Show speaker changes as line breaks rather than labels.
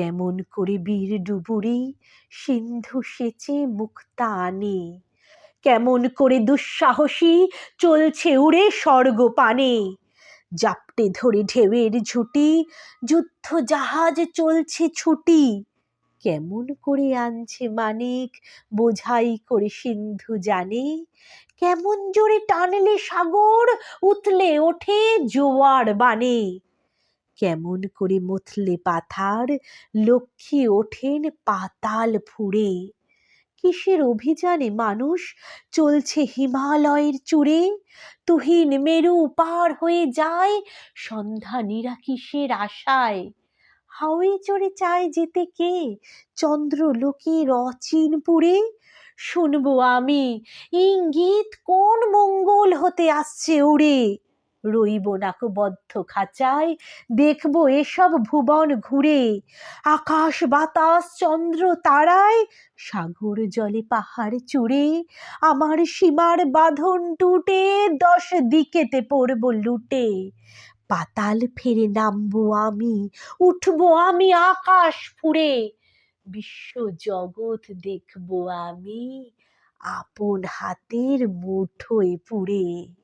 কেমন করে বীর ডুবুরি, সিন্ধু সেচে মুক্তা আনে কেমন করে দুঃসাহসী চলছে উড়ে স্বর্গ পানে। জাপটে ধরে ঢেউয়ের ঝুটি, যুদ্ধ জাহাজ চলছে ছুটি। কেমন করে আনছে মানিক, বোঝাই করে সিন্ধু জানে। কেমন জোরে টানলে সাগর, উতলে ওঠে জোয়ার বানে। কেমন করে মথলে পাথার, লক্ষ্মী ওঠেন পাতাল ফুঁড়ে। কিসের অভিযানে মানুষ চলছে হিমালয়ের চূড়ে? তুহিন মেরু পার হয়ে যায় সন্ধ্যা নিরা কিসের আশায়। হাওয়ে চড়ে চায় যেতে কে? চন্দ্রলোকের অচিনপুরে শুনব আমি, ইঙ্গিত কোন মঙ্গল হতে আসছে উড়ে রইব নাকো বদ্ধ খাঁচায়, দেখব এসব ভুবন ঘুরে। আকাশ বাতাস, চন্দ্র তারায়, সাগর জলে পাহাড় চূড়ে। আমার সীমার বাঁধন টুটে, দশ দিকেতে পড়ব লুটে। পাতাল ফেরে নামবো আমি, উঠবো আমি আকাশ ফুঁড়ে। বিশ্ব জগৎ দেখব আমি, আপন হাতের মুঠোয় পুড়ে।